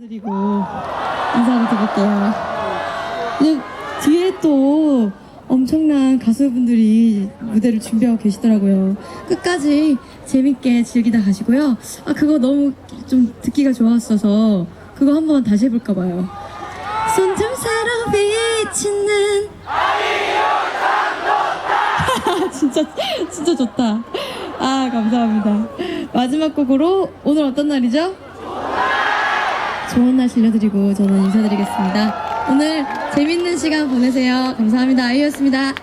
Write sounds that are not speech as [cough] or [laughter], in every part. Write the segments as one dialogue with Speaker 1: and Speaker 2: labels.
Speaker 1: 드리고 인사를 드릴게요. 뒤에 또 엄청난 가수분들이 무대를 준비하고 계시더라고요. 끝까지 재밌게 즐기다 가시고요. 아 그거 너무 좀 듣기가 좋았어서 그거 한번 다시 해볼까 봐요. 손등사로 비치는 [laughs] 진짜 진짜 좋다. 아 감사합니다. 마지막 곡으로 오늘 어떤 날이죠? 좋은 날 들려드리고 저는 인사드리겠습니다. 오늘 재밌는 시간 보내세요. 감사합니다. 아이였습니다.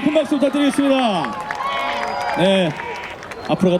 Speaker 2: 큰 박수 부탁드리겠습니다. 네, 앞으로가